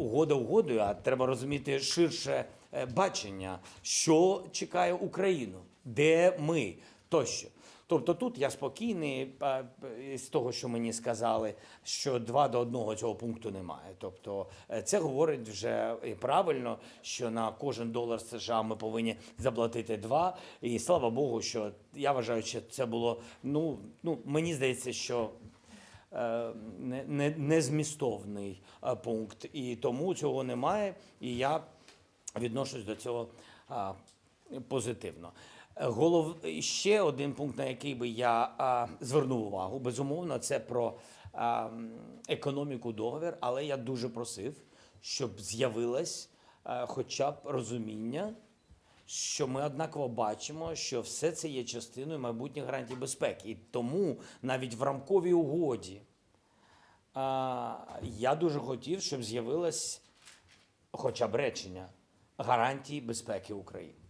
угода угодою, а треба розуміти ширше е, бачення, що чекає Україну, де ми тощо. Тобто тут я спокійний е, з того, що мені сказали, що два до одного цього пункту немає. Тобто е, це говорить вже і правильно, що на кожен долар США ми повинні заплатити два. І слава Богу, що я вважаю, що це було ну, ну мені здається, що не, не, незмістовний е, пункт, і тому цього немає. І я відношусь до цього а, позитивно. Е, Голов... Ще один пункт, на який би я а, звернув увагу, безумовно, це про а, економіку договір, але я дуже просив, щоб з'явилось хоча б розуміння, що ми однаково бачимо, що все це є частиною майбутніх гарантій безпеки. І тому навіть в рамковій угоді а, я дуже хотів, щоб з'явилось хоча б речення гарантії безпеки України.